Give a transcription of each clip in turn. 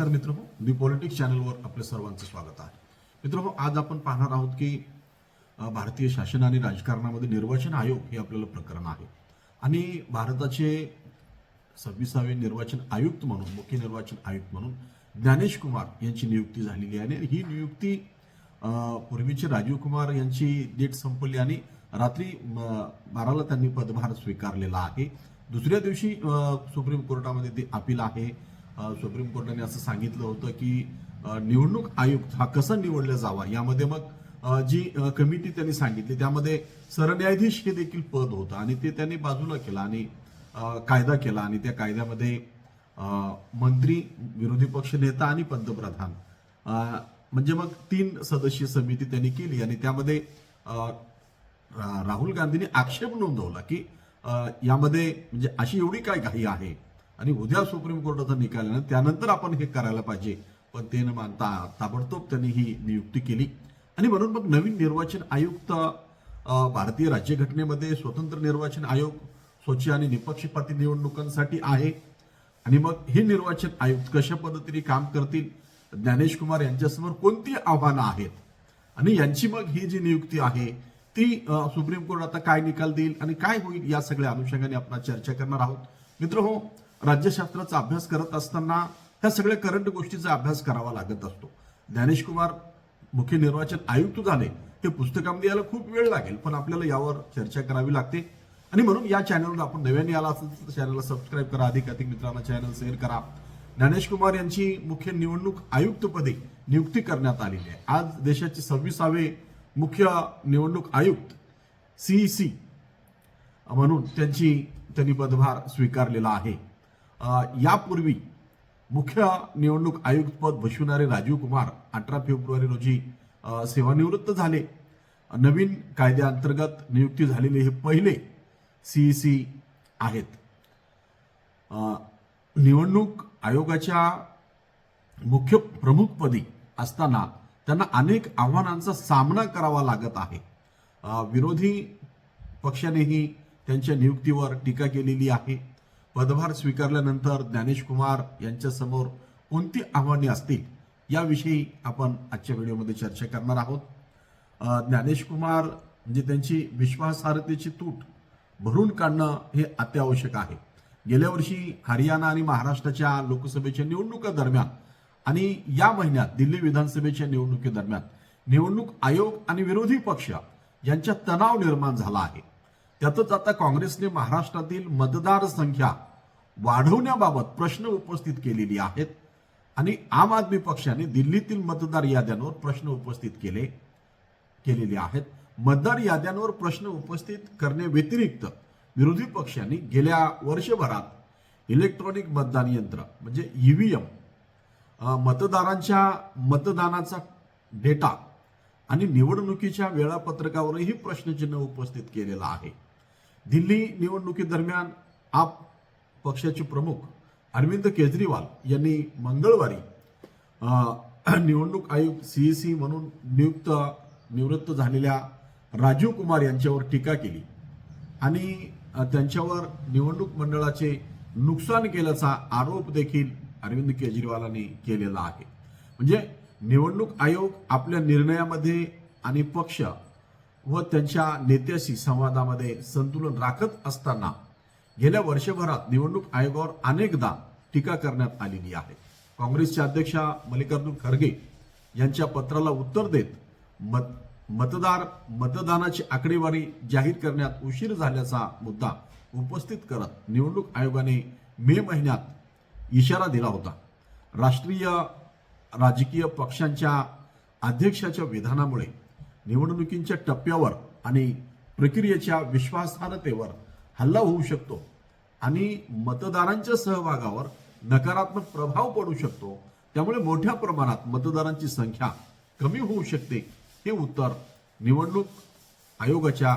नमस्कार मित्र दी पॉलिटिक्स चॅनलवर आपल्या सर्वांचं स्वागत आहे. मित्र आज आपण पाहणार आहोत की भारतीय शासन आणि राजकारणामध्ये निर्वाचन आयोग हे आपल्याला प्रकरण आहे. आणि भारताचे सव्वीसावे निर्वाचन आयुक्त म्हणून मुख्य निर्वाचन आयुक्त म्हणून ज्ञानेश कुमार यांची नियुक्ती झालेली आहे. आणि ही नियुक्ती पूर्वीचे राजीव कुमार यांची डेट संपली आणि रात्री बाराला त्यांनी पदभार स्वीकारलेला आहे. दुसऱ्या दिवशी सुप्रीम कोर्टामध्ये ते अपील आहे. सुप्रीम कोर्टाने असं सांगितलं होतं की निवडणूक आयुक्त हा कसा निवडला जावा? यामध्ये मग जी कमिटी त्यांनी सांगितली त्यामध्ये सरन्यायाधीश हे देखील पद होतं आणि ते त्यांनी बाजूला केलं आणि कायदा केला आणि त्या कायद्यामध्ये मंत्री विरोधी पक्ष नेता आणि पंतप्रधान. म्हणजे मग तीन सदस्यीय समिती त्यांनी केली आणि त्यामध्ये रा- राहुल गांधींनी आक्षेप नोंदवला की यामध्ये म्हणजे अशी एवढी काय घाई आहे? आणि उद्या सुप्रीम कोर्टाचा निकाल आहे त्यानंतर आपण हे करायला पाहिजे. पण ते न मानता ताबडतोब त्यांनी ही नियुक्ती केली. आणि म्हणून मग नवीन निर्वाचन आयुक्त भारतीय राज्यघटनेमध्ये स्वतंत्र निर्वाचन आयोग स्वच्छ आणि निपक्षपाती निवडणुकांसाठी आहे. आणि मग हे निर्वाचन आयुक्त कशा पद्धतीने काम करतील? ज्ञानेश कुमार यांच्यासमोर कोणती आव्हानं आहेत? आणि यांची मग ही जी नियुक्ती आहे ती सुप्रीम कोर्ट आता काय निकाल देईल आणि काय होईल या सगळ्या अनुषंगाने आपण चर्चा करणार आहोत. मित्र हो राज्यशास्त्राचा अभ्यास करत असताना ह्या सगळ्या करंट गोष्टीचा अभ्यास करावा लागत असतो. ज्ञानेश कुमार मुख्य निर्वाचन आयुक्त झाले हे पुस्तकामध्ये यायला खूप वेळ लागेल पण आपल्याला यावर चर्चा करावी लागते. आणि म्हणून या चॅनलवर आपण नव्याने आला असेल तर चॅनलला सबस्क्राईब करा अधिक अधिक मित्रांना चॅनल शेअर करा. ज्ञानेश कुमार यांची मुख्य निवडणूक आयुक्तपदी नियुक्ती करण्यात आलेली आहे. आज देशाचे सव्वीसावे मुख्य निवडणूक आयुक्त सीईसी म्हणून त्यांची त्यांनी पदभार स्वीकारलेला आहे. यापूर्वी मुख्य निवडणूक आयुक्तपद पद राजीव कुमार अठरा फेब्रुवारी रोजी सेवानिवृत्त झाले. नवीन कायद्याअंतर्गत नियुक्ती झालेले हे पहिले सीईसी आहेत. निवडणूक आयोगाच्या मुख्य प्रमुखपदी असताना त्यांना अनेक आव्हानांचा सामना करावा लागत आहे. विरोधी पक्षानेही त्यांच्या नियुक्तीवर टीका केलेली आहे. पदभार स्वीकारल्यानंतर ज्ञानेश कुमार यांच्यासमोर कोणती आव्हाने असतील याविषयी आपण आजच्या व्हिडिओमध्ये चर्चा करणार आहोत. ज्ञानेश कुमार म्हणजे त्यांची विश्वासार्हतेची तूट भरून काढणं हे अत्यावश्यक आहे. गेल्या वर्षी हरियाणा आणि महाराष्ट्राच्या लोकसभेच्या निवडणुका दरम्यान आणि या महिन्यात दिल्ली विधानसभेच्या निवडणुकीदरम्यान निवडणूक आयोग आणि विरोधी पक्ष यांच्यात तणाव निर्माण झाला आहे. त्यातच आता काँग्रेसने महाराष्ट्रातील मतदार संख्या वाढवण्याबाबत प्रश्न उपस्थित केलेली आहेत. आणि आम आदमी पक्षाने दिल्लीतील मतदार याद्यांवर प्रश्न उपस्थित केले केलेले आहेत. मतदार याद्यांवर प्रश्न उपस्थित करण्याव्यतिरिक्त विरोधी पक्षांनी गेल्या वर्षभरात इलेक्ट्रॉनिक मतदान यंत्र म्हणजे ई व्ही एम मतदारांच्या मतदानाचा डेटा आणि निवडणुकीच्या वेळापत्रकावरही प्रश्नचिन्ह उपस्थित केलेलं आहे. दिल्ली निवडणुकीदरम्यान आप पक्षाचे प्रमुख अरविंद केजरीवाल यांनी मंगळवारी अ, निवडणूक आयुक्त सीईसी म्हणून नियुक्त निवृत्त झालेल्या राजीव कुमार यांच्यावर टीका केली आणि त्यांच्यावर निवडणूक मंडळाचे नुकसान केल्याचा आरोप देखील अरविंद केजरीवालांनी केलेला आहे. म्हणजे निवडणूक आयोग आपल्या निर्णयामध्ये आणि पक्ष व त्यांच्या नेत्याशी संवादामध्ये संतुलन राखत असताना गेल्या वर्षभरात निवडणूक आयोगावर अनेकदा टीका करण्यात आलेली आहे. काँग्रेसच्या अध्यक्षा मल्लिकार्जुन खरगे यांच्या पत्राला उत्तर देत मत मतदार मतदानाची आकडेवारी जाहीर करण्यात उशीर झाल्याचा मुद्दा उपस्थित करत निवडणूक आयोगाने मे महिन्यात इशारा दिला होता. राष्ट्रीय राजकीय पक्षांच्या अध्यक्षाच्या विधानामुळे निवडणुकींच्या टप्प्यावर आणि प्रक्रियेच्या विश्वासार्हतेवर हल्ला होऊ शकतो आणि मतदारांच्या सहभागावर नकारात्मक प्रभाव पडू शकतो. त्यामुळे मोठ्या प्रमाणात मतदारांची संख्या कमी होऊ शकते हे उत्तर निवडणूक आयोगाच्या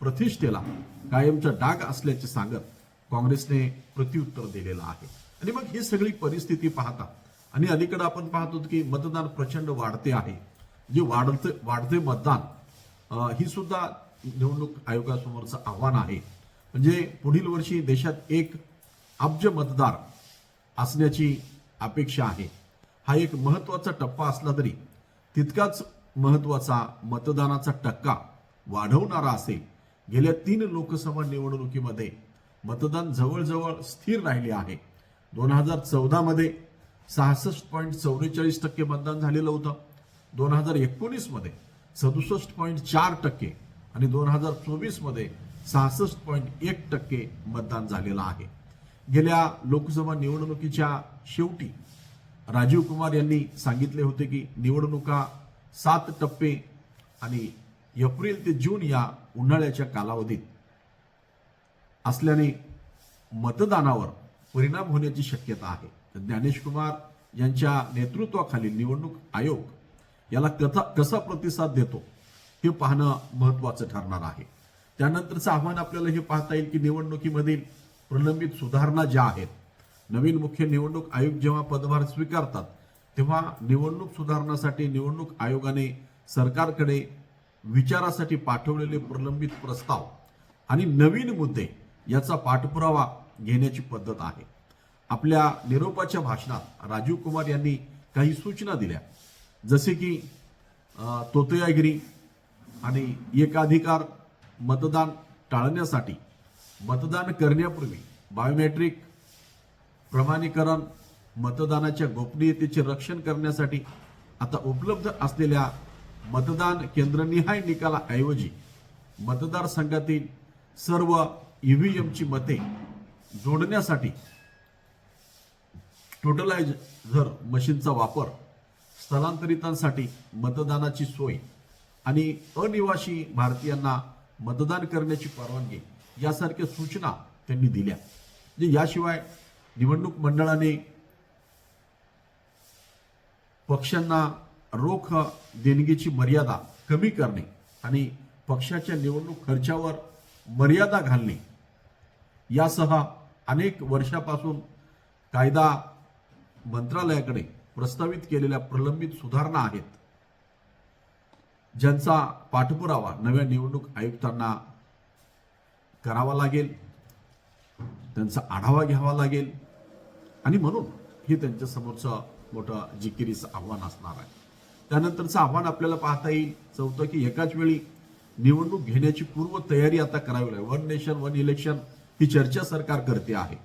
प्रतिष्ठेला कायमचा डाग असल्याचे सांगत काँग्रेसने प्रत्युत्तर दिलेलं आहे. आणि मग ही सगळी परिस्थिती पाहता आणि अलीकडे आपण पाहतो की मतदान प्रचंड वाढते आहे. जे वाढते वाढते मतदान ही सुद्धा निवडणूक आयोगासमोरचं आव्हान आहे. म्हणजे पुढील वर्षी देशात एक अब्ज मतदार असण्याची अपेक्षा आहे. हा एक महत्त्वाचा टप्पा असला तरी तितकाच महत्त्वाचा मतदानाचा टक्का वाढवणारा असेल. गेल्या तीन लोकसभा निवडणुकीमध्ये मतदान जवळजवळ स्थिर राहिले आहे. दोन हजार चौदामध्ये सहासष्ट पॉईंट चौवेचाळीस टक्के मतदान झालेलं होतं. दोन हजार एकोणीसमध्ये सदुसष्ट पॉईंट चार टक्के आणि दोन हजार चोवीसमध्ये सहासष्ट पॉईंट एक टक्के मतदान झालेलं आहे. गेल्या लोकसभा निवडणुकीच्या शेवटी राजीव कुमार यांनी सांगितले होते की निवडणुका सात टप्पे आणि एप्रिल ते जून या उन्हाळ्याच्या कालावधीत असल्याने मतदानावर परिणाम होण्याची शक्यता आहे. तर ज्ञानेश कुमार यांच्या नेतृत्वाखाली निवडणूक आयोग याला कथा कसा प्रतिसाद देतो हे पाहणं महत्वाचं ठरणार आहे. त्यानंतरचं आव्हान आपल्याला हे पाहता येईल की निवडणुकीमधील प्रलंबित सुधारणा ज्या आहेत नवीन मुख्य निवडणूक आयोग जेव्हा पदभार स्वीकारतात तेव्हा निवडणूक सुधारणासाठी निवडणूक आयोगाने सरकारकडे विचारासाठी पाठवलेले प्रलंबित प्रस्ताव आणि नवीन मुद्दे याचा पाठपुरावा घेण्याची पद्धत आहे. आपल्या निरोपाच्या भाषणात राजीव कुमार यांनी काही सूचना दिल्या. जसे की तोतयागिरी आणि एकाधिकार मतदान टाळण्यासाठी मतदान करण्यापूर्वी बायोमेट्रिक प्रमाणीकरण मतदानाच्या गोपनीयतेचे रक्षण करण्यासाठी आता उपलब्ध असलेल्या मतदान केंद्रनिहाय निकालाऐवजी मतदारसंघातील सर्व ई व्ही एमची मते जोडण्यासाठी टोटलायझर मशीनचा वापर स्थलांतरितांसाठी मतदानाची सोय आणि अनिवासी भारतीयांना मतदान करण्याची परवानगी यासारख्या सूचना त्यांनी दिल्या. म्हणजे याशिवाय निवडणूक मंडळाने पक्षांना रोख देणगीची मर्यादा कमी करणे आणि पक्षाच्या निवडणूक खर्चावर मर्यादा घालणे यासह अनेक वर्षापासून कायदा मंत्रालयाकडे प्रस्तावित केलेल्या प्रलंबित सुधारणा आहेत. ज्यांचा पाठपुरावा नव्या निवडणूक आयुक्तांना करावा लागेल त्यांचा आढावा घ्यावा लागेल आणि म्हणून हे त्यांच्यासमोरचं मोठं जिकिरीचं आव्हान असणार आहे. त्यानंतरचं आव्हान आपल्याला पाहता येईल चौथं की एकाच वेळी निवडणूक घेण्याची पूर्व तयारी आता करावी लागेल. वन नेशन वन इलेक्शन ही चर्चा सरकार करते आहे.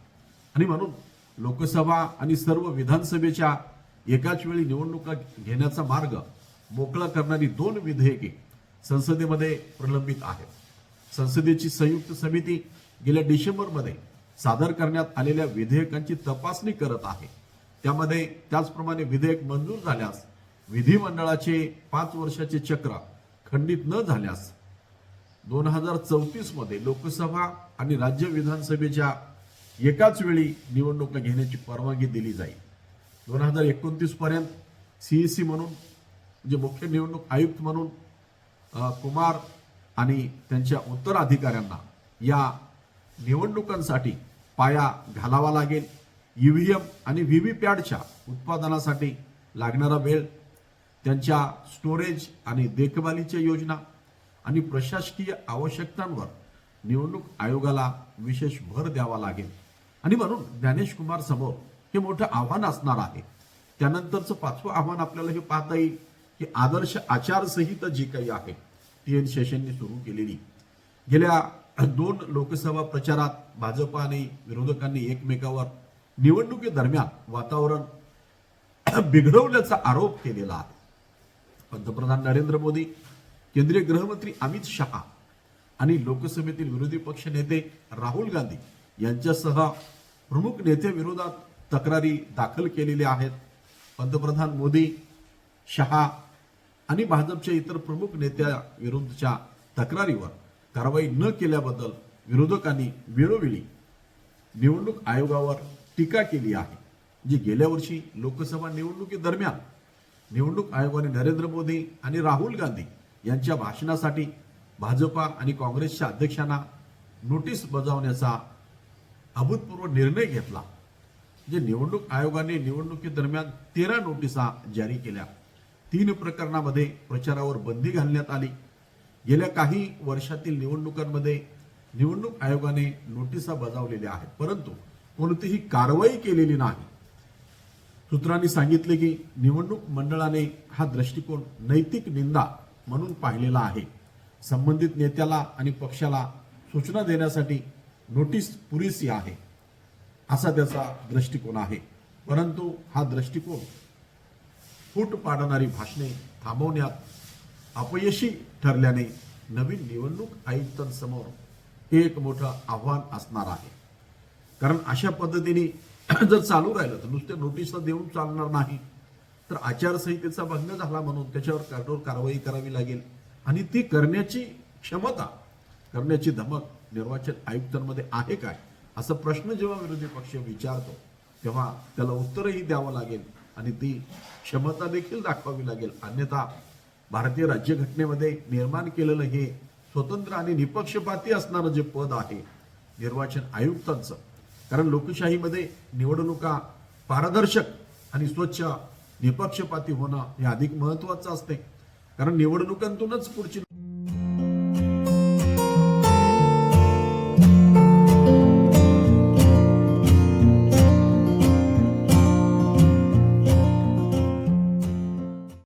आणि म्हणून लोकसभा आणि सर्व विधानसभेच्या एकाच वेळी निवडणुका घेण्याचा मार्ग मोकळा करणारी दोन विधेयके संसदेमध्ये प्रलंबित आहेत. संसदेची संयुक्त समिती गेल्या डिसेंबरमध्ये सादर करण्यात आलेल्या विधेयकांची तपासणी करत आहे. त्यामध्ये त्याचप्रमाणे विधेयक मंजूर झाल्यास विधिमंडळाचे पाच वर्षाचे चक्र खंडित न झाल्यास दोन हजार चौतीसमध्ये लोकसभा आणि राज्य विधानसभेच्या एकाच वेळी निवडणुका घेण्याची परवानगी दिली जाईल. दोन हजार एकोणतीसपर्यंत सी ई सी म्हणून म्हणजे मुख्य निवडणूक आयुक्त म्हणून कुमार आणि त्यांच्या उत्तराधिकाऱ्यांना या निवडणुकांसाठी पाया घालावा लागेल. ई व्ही एम आणि व्ही व्ही पॅडच्या उत्पादनासाठी लागणारा वेळ त्यांच्या स्टोरेज आणि देखभालीच्या योजना आणि प्रशासकीय आवश्यकतांवर निवडणूक आयोगाला विशेष भर द्यावा लागेल. आणि म्हणून ज्ञानेश कुमार समोर हे मोठं आव्हान असणार आहे. त्यानंतरचं पाचवं आव्हान आपल्याला हे पाहता येईल की आदर्श आचारसंहिता जी काही आहे टी एन शेषांनी सुरू केलेली. गेल्या दोन लोकसभा प्रचारात भाजप आणि विरोधकांनी एकमेकावर निवडणुकीदरम्यान वातावरण बिघडवल्याचा आरोप केलेला आहे. पंतप्रधान नरेंद्र मोदी केंद्रीय गृहमंत्री अमित शहा आणि लोकसभेतील विरोधी पक्ष नेते राहुल गांधी यांच्यासह प्रमुख नेत्याविरोधात तक्रारी दाखल केलेल्या आहेत. पंतप्रधान मोदी शहा आणि भाजपच्या इतर प्रमुख नेत्या विरुद्धच्या तक्रारीवर कारवाई न केल्याबद्दल विरोधकांनी वेळोवेळी निवडणूक आयोगावर टीका केली आहे. जी गेल्या वर्षी लोकसभा निवडणुकीदरम्यान निवडणूक आयोगाने नरेंद्र मोदी आणि राहुल गांधी यांच्या भाषणासाठी भाजपा आणि काँग्रेसच्या अध्यक्षांना नोटीस बजावण्याचा अभूतपूर्व निर्णय घेतला. जे निवडणूक आयोगाने निवडणुकीदरम्यान तेरा नोटिसा जारी केल्या. तीन प्रकरणामध्ये प्रचारावर बंदी घालण्यात आली. गेल्या काही वर्षातील निवडणुकांमध्ये निवडणूक आयोगाने नोटिसा बजावलेल्या आहेत. परंतु कोणतीही कारवाई केलेली नाही. सूत्रांनी सांगितले की निवडणूक मंडळाने हा दृष्टिकोन नैतिक निंदा म्हणून पाहिलेला आहे. संबंधित नेत्याला आणि पक्षाला सूचना देण्यासाठी नोटीस पुरेशी आहे. असा त्याचा दृष्टिकोन आहे. परंतु हा दृष्टिकोन फूट पाडणारी भाषणे थांबवण्यात अपयशी ठरल्याने नवीन निवडणूक आयुक्तांसमोर एक मोठं आव्हान असणार आहे. कारण अशा पद्धतीने जर चालू राहिलं तर नुसते नोटीस देऊन चालणार नाही. तर आचारसंहितेचा भंग झाला म्हणून त्याच्यावर कठोर कारवाई करावी लागेल. आणि ती करण्याची क्षमता करण्याची धमक निर्वाचन आयुक्तांमध्ये आहे काय? असा प्रश्न जेव्हा विरोधी पक्ष विचारतो तेव्हा त्याला उत्तरही द्यावं लागेल आणि ती क्षमता देखील दाखवावी लागेल. अन्यथा भारतीय राज्यघटनेमध्ये निर्माण केलेलं हे स्वतंत्र आणि निपक्षपाती असणारं जे पद आहे निर्वाचन आयुक्तांचं कारण लोकशाहीमध्ये निवडणुका पारदर्शक आणि स्वच्छ निपक्षपाती होणं हे अधिक महत्वाचं असते. कारण निवडणुकांतूनच पुढची